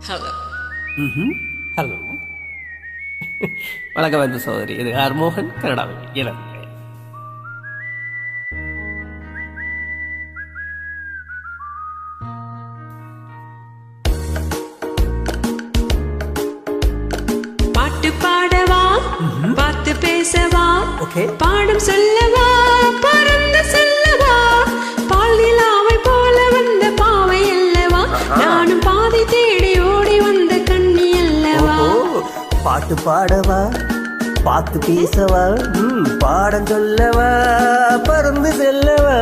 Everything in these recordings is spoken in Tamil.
Hello. ஹலோ வணக்கம் அன்பு சகோதரி இது ஆர் மோகன் கனடாவில் இலங்கை பாட்டு பாடவா பார்த்து பேசவா. பாடம் சொல்லவா பாட்டு பாடவா? பார்த்து பேசவா? ம் பாடம் சொல்லவா? பறந்து செல்லவா?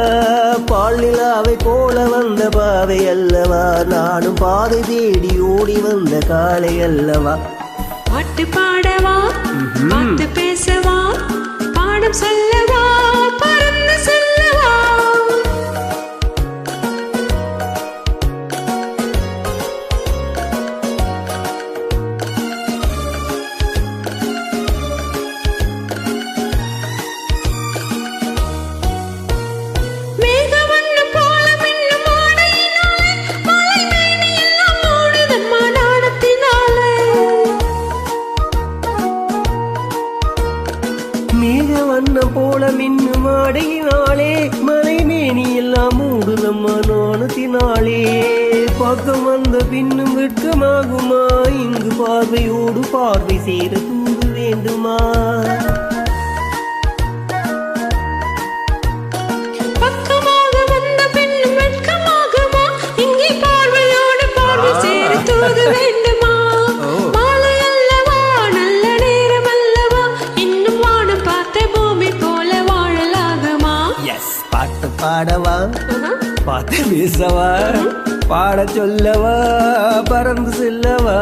பால் நிலாவை போல வந்த பாவை அல்லவா? நானும் பாதை தேடி ஓடி வந்த காலை அல்லவா? பாட்டு பாடவா? மின்னும் ஆடையினாலே மலை மேனி எல்லாம் மூடுதம்மா நாணத்தினாலே பக்கம் வந்த பின்னும் வெட்கமாகுமா? இங்கு பார்வையோடு பார்வை சேர தூது வேண்டுமா? பக்கமாக பாட்டு பாடவா. பாட்டு பேசவா பாட சொல்லவா? பறந்து செல்லவா?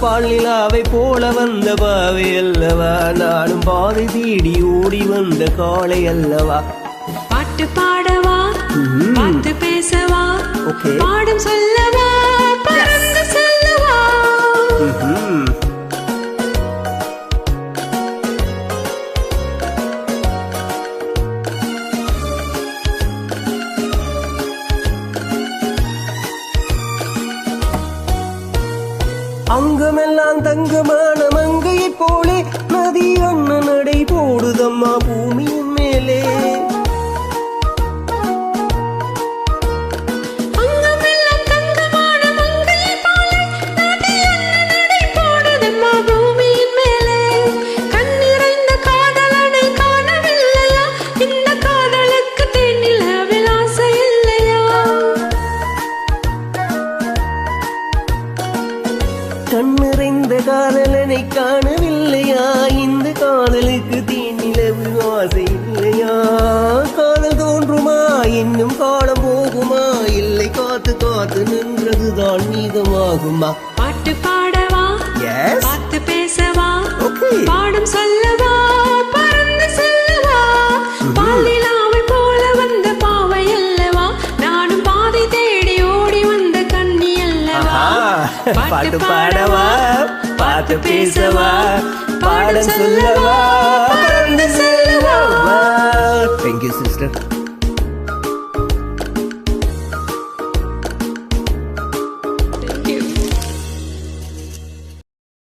பால் நிலாவை போல வந்த பாவை அல்லவா? நானும் பாதை தேடி ஓடி வந்த காளை அல்லவா? பாட்டு பாடவா? பார்த்து பேசவா. பாடம் சொல்லவா? அங்குமெல்லாம் தங்கமான மங்கையைப் போலே நதி அண்ணன் நடை போடுதம்மா பூமியின் கண்ணிறைந்த காதலனை காணவில்லையா? இந்த காதலுக்கு தீநிலவு ஆசை இல்லையா? காதல் தோன்றுமா? இன்னும் காலம் போகுமா? இல்லை காத்து காத்து நின்றதுதான் மீதமாகுமா? பாட்டு பாடவா? பார்த்து பேசவா. பாடம் சொல்லவா? பறந்து செல்லவா? பாலிலாவை போல வந்த பாவை அல்லவா? நானும் பாதை தேடி பாட்டு பாடவா பாட்டு பேசவா பாடம் சொல்லவா